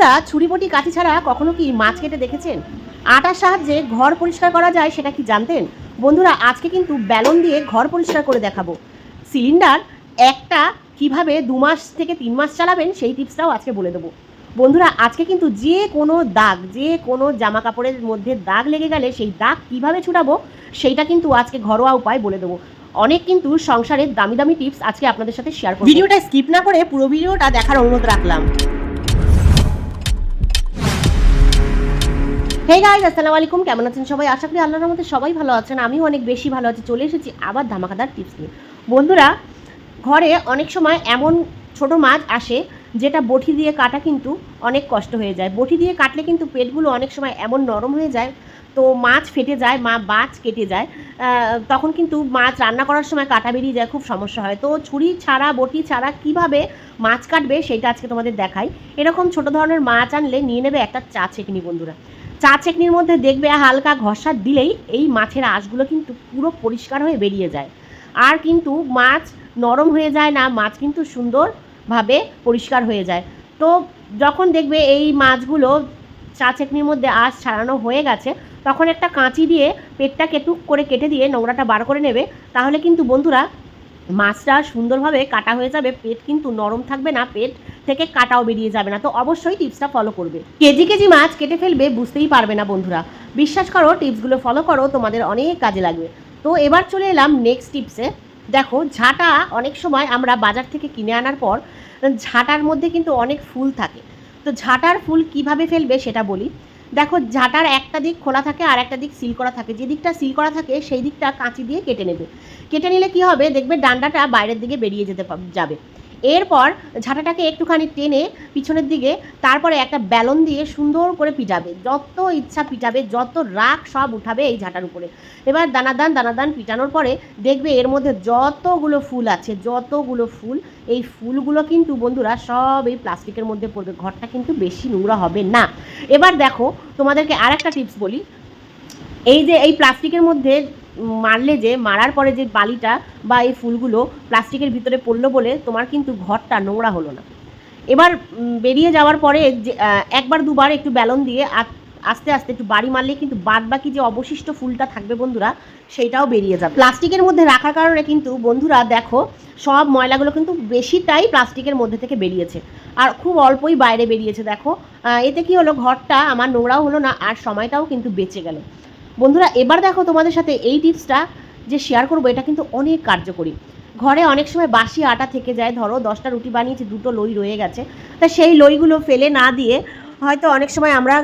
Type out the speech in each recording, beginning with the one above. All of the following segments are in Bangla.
বন্ধুরা ছুরিবটি কাঠি ছাড়া কখনো কি মাছ কেটে দেখেছেন? আটার সাহায্যে ঘর পরিষ্কার করা যায়, সেটা কি জানতেন? বন্ধুরা, আজকে কিন্তু ব্যালন দিয়ে ঘর পরিষ্কার করে দেখাবো। সিলিন্ডার একটা কীভাবে দু মাস থেকে তিন মাস চালাবেন, সেই টিপসটাও আজকে বলে দেবো। বন্ধুরা, আজকে কিন্তু যে কোনো দাগ, যে কোনো জামা কাপড়ের মধ্যে দাগ লেগে গেলে সেই দাগ কীভাবে ছুটাবো, সেইটা কিন্তু আজকে ঘরোয়া উপায় বলে দেবো। অনেক কিন্তু সংসারের দামি দামি টিপস আজকে আপনাদের সাথে শেয়ার করব। ভিডিওটা স্কিপ না করে পুরো ভিডিওটা দেখার অনুরোধ রাখলাম। হে গাইজ আসসালামু আলাইকুম। কেমন আছেন সবাই? আশা করি আল্লাহর রহমতে সবাই ভালো আছেন। আমিও অনেক বেশি ভালো আছি। চলে এসেছি আবার ধামাকাদার টিপস নিয়ে। বন্ধুরা, ঘরে অনেক সময় এমন ছোট মাছ আসে, যেটা বটি দিয়ে কাটা কিন্তু অনেক কষ্ট হয়ে যায়। বটি দিয়ে কাটলে কিন্তু পেটগুলো অনেক সময় এমন নরম হয়ে যায়, তো মাছ ফেটে যায়, মা মাছ কেটে যায়। তখন কিন্তু মাছ রান্না করার সময় কাটা বেরিয়ে যায়, খুব সমস্যা হয়। তো ছুরি ছাড়া, বটি ছাড়া কীভাবে মাছ কাটবে, সেটা আজকে তোমাদের দেখাই। এরকম ছোট ধরনের মাছ আনলে নিয়ে নেবে একটা চা চেকনি বন্ধুরা। চা চেকনির মধ্যে দেখবে হালকা ঘষা দিলেই এই মাছের আঁশগুলো কিন্তু পুরো পরিষ্কার হয়ে বেরিয়ে যায়। আর কিন্তু মাছ নরম হয়ে যায় না, মাছ কিন্তু সুন্দরভাবে পরিষ্কার হয়ে যায়। তো যখন দেখবে এই মাছগুলো চা চেকনির মধ্যে আঁশ ছাড়ানো হয়ে গেছে, তখন একটা কাঁচি দিয়ে পেটটাকে টুক করে কেটে দিয়ে নোংরাটা বার করে নেবে। তাহলে কিন্তু বন্ধুরা মাছটা সুন্দরভাবে কাটা হয়ে যাবে, পেট কিন্তু নরম থাকবে না, পেট থেকে কাটাও বেরিয়ে যাবে না। তো অবশ্যই টিপসটা ফলো করবে। কেজি কেজি মাছ কেটে ফেলবে বুঝতেই পারবে না বন্ধুরা। বিশ্বাস করো, টিপসগুলো ফলো করো, তোমাদের অনেক কাজে লাগবে। তো এবার চলে এলাম নেক্সট টিপসে দেখো, ঝাঁটা অনেক সময় আমরা বাজার থেকে কিনে আনার পর, ঝাঁটার মধ্যে কিন্তু অনেক ফুল থাকে। তো ঝাঁটার ফুল কীভাবে ফেলবে সেটা বলি। দেখো, ঝাঁটার একটা দিক খোলা থাকে আর একটা দিক সিল করা থাকে। যে দিকটা সিল করা থাকে, সেই দিকটা কাঁচি দিয়ে কেটে নেবে। কেটে নিলে কি হবে? দেখবে ডান্ডাটা বাইরের দিকে বেরিয়ে যেতে যাবে। এরপর ঝাঁটাটাকে একটুখানি টেনে পিছনের দিকে, তারপরে একটা ব্যালন দিয়ে সুন্দর করে পিটাবে। যত ইচ্ছা পিটাবে, যত রাগ সব উঠাবে এই ঝাঁটার উপরে। এবার দানাদান দানাদান পিটানোর পরে দেখবে এর মধ্যে যতগুলো ফুল আছে, যতগুলো ফুল, এই ফুলগুলো কিন্তু বন্ধুরা সব এই প্লাস্টিকের মধ্যে পড়বে। ঘরটা কিন্তু বেশি নোংরা হবে না। এবার দেখো, তোমাদেরকে আর একটা টিপস বলি। এই যে এই প্লাস্টিকের মধ্যে মারলে যে, মারার পরে যে বালিটা বা এই ফুলগুলো প্লাস্টিকের ভিতরে পড়ল বলে তোমার কিন্তু ঘরটা নোংরা হলো না। এবার বেরিয়ে যাওয়ার পরে একবার দুবার একটু ব্যালন দিয়ে আস্তে আস্তে একটু বাড়ি মারলে কিন্তু বাদ বাকি যে অবশিষ্ট ফুলটা থাকবে বন্ধুরা, সেইটাও বেরিয়ে যাবে। প্লাস্টিকের মধ্যে রাখার কারণে কিন্তু বন্ধুরা দেখো, সব ময়লাগুলো কিন্তু বেশিটাই প্লাস্টিকের মধ্যে থেকে বেরিয়েছে। আর খুব অল্পই বাইরে বেরিয়েছে, দেখো। এতে কি হলো, ঘরটা আমার নোংরাও হলো না, আর সময়টাও কিন্তু বেঁচে গেল। বন্ধুরা, এবার দেখো তোমাদের সাথে এই টিপসটা যে শেয়ার করব, এটা কিন্তু অনেক কার্যকরী। ঘরে অনেক সময় বাসি আটা থেকে যায়, ধরো দশটা রুটি বানিয়েছি, দুটো লই রয়ে গেছে। তা সেই লইগুলো ফেলে না দিয়ে হয়তো অনেক সময় আমরা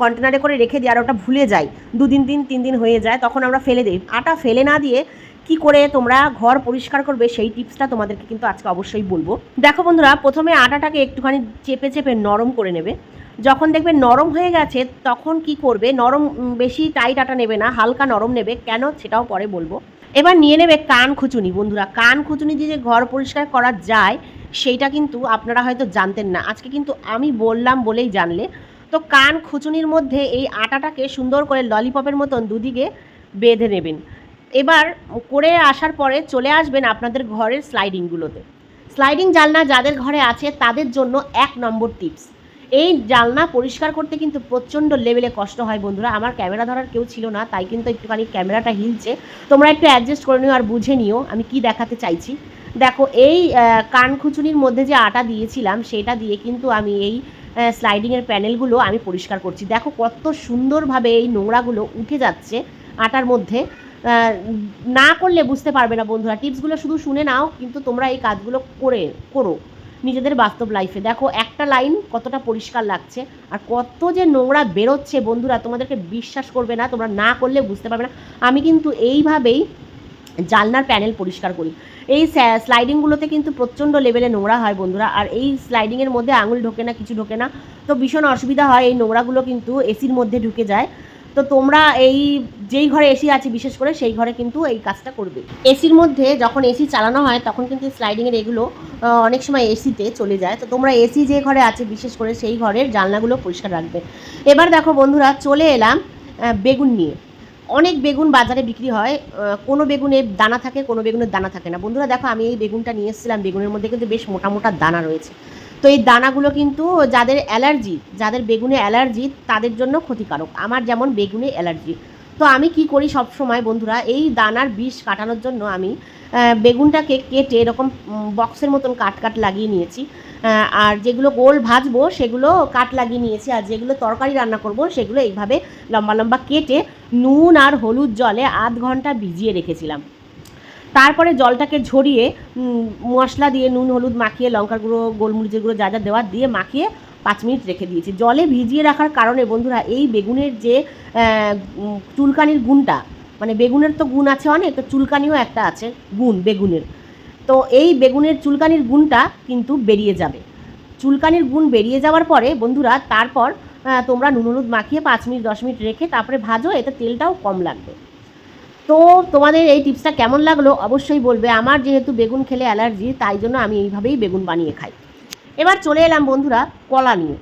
কন্টেনারে করে রেখে দিই আর ওটা ভুলে যাই। দুদিন দিন তিন দিন হয়ে যায়, তখন আমরা ফেলে দিই। আটা ফেলে না দিয়ে কি করে তোমরা ঘর পরিষ্কার করবে, সেই টিপসটা তোমাদেরকে কিন্তু আজকে অবশ্যই বলব। দেখো বন্ধুরা, প্রথমে আটাটাকে একটুখানি চেপে চেপে নরম করে নেবে। যখন দেখবে নরম হয়ে গেছে, তখন কি করবে? নরম বেশি টাইট আটা নেবে না, হালকা নরম নেবে। কেন? সেটাও পরে বলব। এবার নিয়ে নেবে কান খুচুনি, বন্ধুরা। কান খুচুনি দিয়ে যে ঘর পরিষ্কার করা যায়, সেইটা কিন্তু আপনারা হয়তো জানতেন না। আজকে কিন্তু আমি বললাম বলেই জানলে। তো কান খুচুনির মধ্যে এই আটাটাকে সুন্দর করে ললিপপের মতন দুদিকে বেঁধে নেবেন। এবার করে আসার পরে চলে আসবেন আপনাদের ঘরের স্লাইডিংগুলোতে স্লাইডিং জানলা যাদের ঘরে আছে, তাদের জন্য এক নম্বর টিপস এই জানলা পরিষ্কার করতে কিন্তু প্রচণ্ড লেভেলে কষ্ট হয় বন্ধুরা। আমার ক্যামেরা ধরার কেউ ছিল না তাই কিন্তু একটুখানি ক্যামেরাটা হিলছে। তোমরা একটু অ্যাডজাস্ট করে নিও আর বুঝে নিও আমি কি দেখাতে চাইছি। দেখো এই আহ, কান খুচুনির মধ্যে যে আটা দিয়েছিলাম সেটা দিয়ে কিন্তু আমি এই স্লাইডিংয়ের প্যানেলগুলো আমি পরিষ্কার করছি। দেখো কত সুন্দরভাবে এই নোংরাগুলো উঠে যাচ্ছে আটার মধ্যে। না করলে বুঝতে পারবে না বন্ধুরা। টিপসগুলো শুধু শুনে নাও কিন্তু তোমরা এই কাজগুলো করে করো। নিজেদের বাস্তব লাইফে দেখো, একটা লাইন কতটা পরিষ্কার লাগছে, আর কত যে নোংরা বেরোচ্ছে বন্ধুরা, তোমাদেরকে বিশ্বাস করবে না, তোমরা না করলে বুঝতে পারবে না। আমি কিন্তু এইভাবেই জালনার প্যানেল পরিষ্কার করি। এই স্লাইডিংগুলোতে কিন্তু প্রচণ্ড লেভেলে নোংরা হয় বন্ধুরা, আর এই স্লাইডিংয়ের মধ্যে আঙুল ঢোকে না, কিছু ঢোকে না। তো ভীষণ অসুবিধা হয় এই নোংরাগুলো কিন্তু এসির মধ্যে ঢুকে যায়। তো তোমরা এই যেই ঘরে এসি আছে বিশেষ করে সেই ঘরে কিন্তু এই কাজটা করবে। এসির মধ্যে যখন এসি চালানো হয়, তখন কিন্তু স্লাইডিংয়ের এগুলো অনেক সময় এসিতে চলে যায়। তো তোমরা এসি যে ঘরে আছে বিশেষ করে সেই ঘরের জানলাগুলো পরিষ্কার রাখবে। এবার দেখো বন্ধুরা, চলে এলাম বেগুন নিয়ে। অনেক বেগুন বাজারে বিক্রি হয় কোনো বেগুনে দানা থাকে, কোনো বেগুনের দানা থাকে না। বন্ধুরা দেখো, আমি এই বেগুনটা নিয়ে এসেছিলাম। বেগুনের মধ্যে কিন্তু বেশ মোটা মোটা দানা রয়েছে। তো এই দানাগুলো কিন্তু যাদের অ্যালার্জি, যাদের বেগুনে অ্যালার্জি, তাদের জন্য ক্ষতিকারক। আমার যেমন বেগুনে অ্যালার্জি। তো আমি কি করি সব সময় বন্ধুরা? এই দানার বিষ কাটানোর জন্য আমি বেগুনটাকে কেটে এরকম বক্সের মতন কাট কাট লাগিয়ে নিয়েছি। আর যেগুলো গোল ভাজবো, সেগুলো কাট লাগিয়ে নিয়েছি। আর যেগুলো তরকারি রান্না করব, সেগুলো এইভাবে লম্বা লম্বা কেটে নুন আর হলুদ জলে আধ ঘণ্টা ভিজিয়ে রেখেছিলাম। তারপরে জলটাকে ঝরিয়ে মশলা দিয়ে নুন, হলুদ মাখিয়ে, লঙ্কার গুঁড়ো, গোলমরিচের গুঁড়ো যা যা দেওয়ার দিয়ে মাখিয়ে পাঁচ মিনিট রেখে দিয়েছি। জলে ভিজিয়ে রাখার কারণে বন্ধুরা এই বেগুনের যে চুলকানির গুণটা মানে বেগুনের তো গুণ আছে অনেক, তো চুলকানিও একটা আছে, গুণ বেগুনের। তো এই বেগুনের চুলকানির গুণটা কিন্তু বেরিয়ে যাবে। চুলকানির গুণ বেরিয়ে যাওয়ার পরে বন্ধুরা তারপর তোমরা নুন, হলুদ মাখিয়ে পাঁচ মিনিট, দশ মিনিট রেখে তারপরে ভাজো, এতে তেলটাও কম লাগবে। তো তোমাদের এই টিপসটা কেমন লাগল অবশ্যই বলবে। আমার যেহেতু বেগুন খেলে অ্যালার্জি, তাই জন্য আমি এইভাবেই বেগুন বানিয়ে খাই। এবার চলে এলাম বন্ধুরা কলা নিয়ে।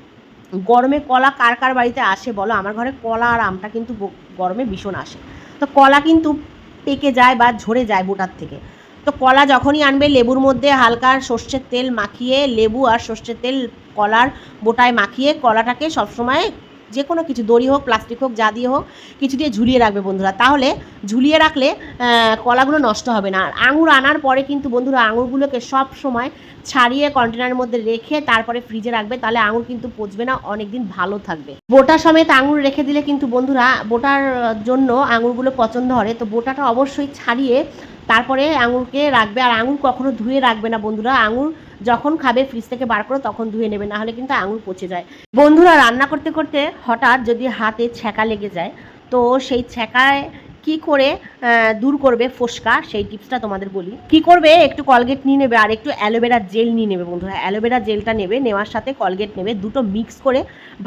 গরমে কলা কার কার বাড়িতে আসে বলো? আমার ঘরে কলা আর আমটা কিন্তু গরমে ভীষণ আসে। তো কলা কিন্তু পেকে যায় বা ঝরে যায় বোটার থেকে। তো কলা যখনই আনবে, লেবুর মধ্যে হালকা সর্ষের তেল মাখিয়ে, লেবু আর সর্ষের তেল কলার বোটায় মাখিয়ে কলাটাকে সবসময় যে কোনো কিছু, দড়ি হোক প্লাস্টিক হোক, যা দিয়ে হোক, কিছু দিয়ে ঝুলিয়ে রাখবে বন্ধুরা। তাহলে ঝুলিয়ে রাখলে কলাগুলো নষ্ট হবে না। আর আঙুর আনার পরে কিন্তু বন্ধুরা আঙুরগুলোকে সব সময় ছাড়িয়ে কন্টেনারের মধ্যে রেখে তারপরে ফ্রিজে রাখবে, তাহলে আঙুর কিন্তু পচবে না, অনেকদিন ভালো থাকবে। বোটা সমেত আঙুর রেখে দিলে কিন্তু বন্ধুরা, বোটার জন্য আঙুরগুলো পছন্দ হয় তো বোটাটা অবশ্যই ছাড়িয়ে তারপরে আঙুরকে রাখবে। আর আঙুর কখনো ধুয়ে রাখবে না বন্ধুরা। আঙুর যখন খাবে ফ্রিজ থেকে বার করো, তখন ধুয়ে নেবে, না হলে কিন্তু আঙুল পচে যায়। বন্ধুরা, রান্না করতে করতে হঠাৎ যদি হাতে ছ্যাঁকা লেগে যায়, তো সেই ছ্যাঁকায় কি করে দূর করবে ফোসকা, সেই টিপসটা তোমাদের বলি। কি করবে, একটু কলগেট নিয়ে নেবে আর একটু অ্যালোভেরা জেল নিয়ে নেবে বন্ধুরা। অ্যালোভেরা জেলটা নেবে, নেওয়ার সাথে কলগেট নেবে, দুটো মিক্স করে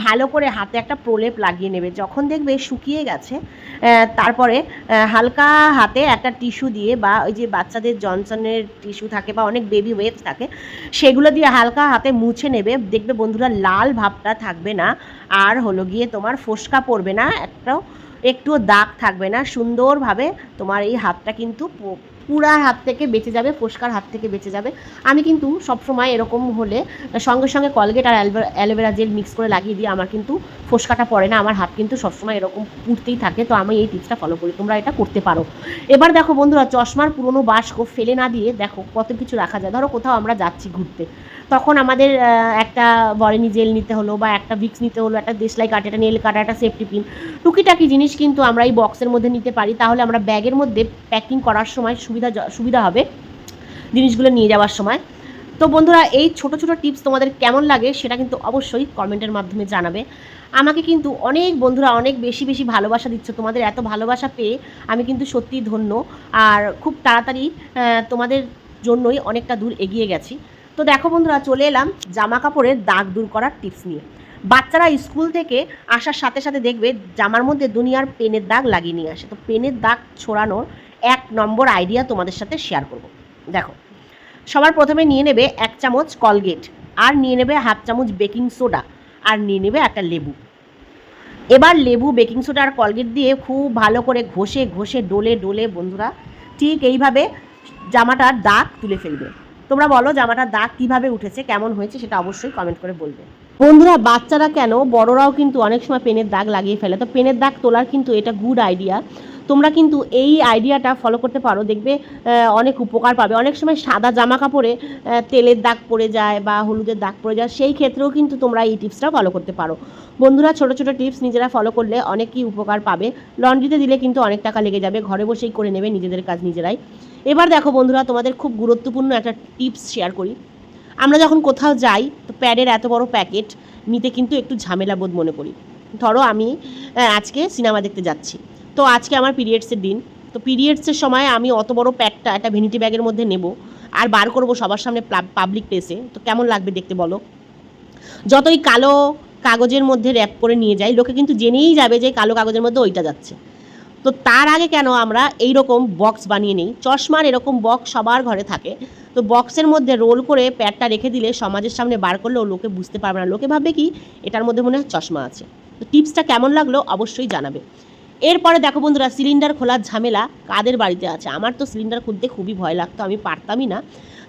ভালো করে হাতে একটা প্রলেপ লাগিয়ে নেবে। যখন দেখবে শুকিয়ে গেছে তারপরে হালকা হাতে একটা টিস্যু দিয়ে বা ওই যে বাচ্চাদের জনসনের টিস্যু থাকে বা অনেক বেবি ওয়েবস থাকে, সেগুলো দিয়ে হালকা হাতে মুছে নেবে। দেখবে বন্ধুরা, লাল ভাবটা থাকবে না। আর হলো গিয়ে তোমার ফোসকা পড়বে না, একটাও একটুও দাগ থাকবে না সুন্দরভাবে তোমার এই হাতটা কিন্তু পুরার হাত থেকে বেঁচে যাবে, ফোসকার হাত থেকে বেঁচে যাবে। আমি কিন্তু সবসময় এরকম হলে, সঙ্গে সঙ্গে কলগেট আর অ্যালভে- অ্যালোভেরা জেল মিক্স করে লাগিয়ে দিই আমার কিন্তু ফোসকাটা পড়ে না, আমার হাত কিন্তু সবসময় এরকম পুড়তেই থাকে। তো আমি এই টিপসটা ফলো করি, তোমরা এটা করতে পারো। এবার দেখো বন্ধুরা, চশমার পুরনো বাস্ক ফেলে না দিয়ে দেখো কত কিছু রাখা যায়। ধরো কোথাও আমরা যাচ্ছি ঘুরতে, তখন আমাদের একটা বরেনি জেল নিতে হলো বা একটা ভিক্স নিতে হলো, একটা দেশলাই কাটা একটা নেল কাটা একটা সেফটি পিন টুকিটাকি জিনিস কিন্তু আমরা এই বক্সের মধ্যে নিতে পারি। তাহলে আমরা ব্যাগের মধ্যে প্যাকিং করার সময় সুবিধা সুবিধা হবে জিনিসগুলো নিয়ে যাওয়ার সময়। তো বন্ধুরা, এই ছোট ছোট টিপস তোমাদের কেমন লাগে সেটা কিন্তু অবশ্যই কমেন্টের মাধ্যমে জানাবে। আমাকে কিন্তু অনেক বন্ধুরা অনেক বেশি বেশি ভালোবাসা দিচ্ছ। তোমাদের এত ভালোবাসা পেয়ে আমি কিন্তু সত্যিই ধন্য। আর খুব তাড়াতাড়ি তোমাদের জন্যই অনেকটা দূর এগিয়ে গেছি। তো দেখো বন্ধুরা, চলে এলাম জামা কাপড়ের দাগ দূর করার টিপস নিয়ে। বাচ্চারা স্কুল থেকে আসার সাথে সাথে দেখবে জামার মধ্যে দুনিয়ার পেনের দাগ লাগিয়ে নিয়ে আসে। তো পেনের দাগ ছড়ানোর এক নম্বর আইডিয়া তোমাদের সাথে শেয়ার করব। দেখো, সবার প্রথমে নিয়ে নেবে এক চামচ কলগেট আর নিয়ে নেবে হাফ চামচ বেকিং সোডা আর নিয়ে নেবে একটা লেবু। এবার লেবু বেকিং সোডা আর কলগেট দিয়ে খুব ভালো করে ঘষে ঘষে, ডোলে ডোলে বন্ধুরা, ঠিক এইভাবে জামাটার দাগ তুলে ফেলবে। তোমরা বলো জামাটার দাগ কীভাবে উঠেছে, কেমন হয়েছে, সেটা অবশ্যই কমেন্ট করে বলবে। বন্ধুরা, বাচ্চারা কেন, বড়রাও কিন্তু অনেক সময় পেনের দাগ লাগিয়ে ফেলে। তো পেনের দাগ তোলার কিন্তু এটা গুড আইডিয়া তোমরা কিন্তু এই আইডিয়াটা ফলো করতে পারো। দেখবে অনেক উপকার পাবে। অনেক সময় সাদা জামা কাপড়ে তেলের দাগ পড়ে যায় বা হলুদের দাগ পড়ে যায়, সেই ক্ষেত্রেও কিন্তু তোমরা এই টিপসটা ফলো করতে পারো। বন্ধুরা, ছোট ছোট টিপস নিজেরা ফলো করলে অনেকই উপকার পাবে। লন্ড্রিতে দিলে কিন্তু অনেক টাকা লেগে যাবে। ঘরে বসেই করে নেবে নিজেদের কাজ নিজেরাই। এবার দেখো বন্ধুরা, তোমাদের খুব গুরুত্বপূর্ণ একটা টিপস শেয়ার করি। আমরা যখন কোথাও যাই, তো প্যাডের এত বড় প্যাকেট নিতে কিন্তু একটু ঝামেলা বোধ মনে করি। ধরো আমি আজকে সিনেমা দেখতে যাচ্ছি। তো আজকে আমার পিরিয়ডসের দিন। তো পিরিয়ডসের সময় আমি অত বড় প্যাকটা একটা ভেনিটি ব্যাগের মধ্যে নেব আর বার করব সবার সামনে পাবলিক প্লেসে তো কেমন লাগবে দেখতে বলো? যতই কালো কাগজের মধ্যে র্যাপ করে নিয়ে যাই, লোকে কিন্তু জেনেই যাবে যে কালো কাগজের মধ্যে ওইটা যাচ্ছে। তো তার আগে কেন আমরা এই রকম বক্স বানিয়ে নিই? চশমার এরকম বক্স সবার ঘরে থাকে। তো বক্সের মধ্যে রোল করে প্যাডটা রেখে দিলে সমাজের সামনে বার করলেও লোকে বুঝতে পারবে না। লোকে ভাববে কি, এটার মধ্যে মনে হয় চশমা আছে। তো টিপসটা কেমন লাগল অবশ্যই জানাবে। এরপরে দেখো বন্ধুরা সিলিন্ডার খোলার ঝামেলা কাদের বাড়িতে আছে? আমার তো সিলিন্ডার খুলতে খুবই ভয় লাগতো, আমি পারতামই না।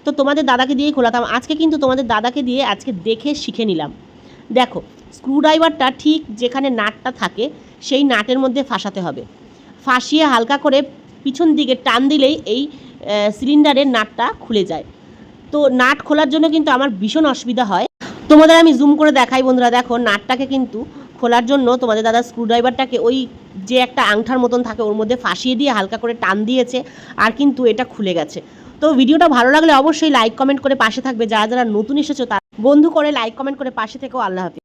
তো তোমাদের দাদাকে দিয়েই খোলাতাম। আজকে কিন্তু তোমাদের দাদাকে দিয়ে আজকে দেখে শিখে নিলাম। দেখো স্ক্রুড্রাইভারটা ঠিক যেখানে নাটটা থাকে, সেই নাটের মধ্যে ফাঁসাতে হবে। ফাঁসিয়ে হালকা করে পিছন দিকে টান দিলেই এই সিলিন্ডারের নাটটা খুলে যায়। তো নাট খোলার জন্য কিন্তু আমার ভীষণ অসুবিধা হয়। তোমাদের আমি জুম করে দেখাই বন্ধুরা, দেখো নাটটাকে কিন্তু খোলার জন্য তোমাদের দাদা স্ক্রুড্রাইভারটাকে ওই যে একটা আংঠার মতন থাকে, ওর মধ্যে ফাঁসিয়ে দিয়ে হালকা করে টান দিয়েছে আর কিন্তু এটা খুলে গেছে। তো ভিডিওটা ভালো লাগলে অবশ্যই লাইক কমেন্ট করে পাশে থাকবে। যারা যারা নতুন এসেছ তার বন্ধু করে লাইক কমেন্ট করে পাশে থেকেও আল্লাহ হাফিজ।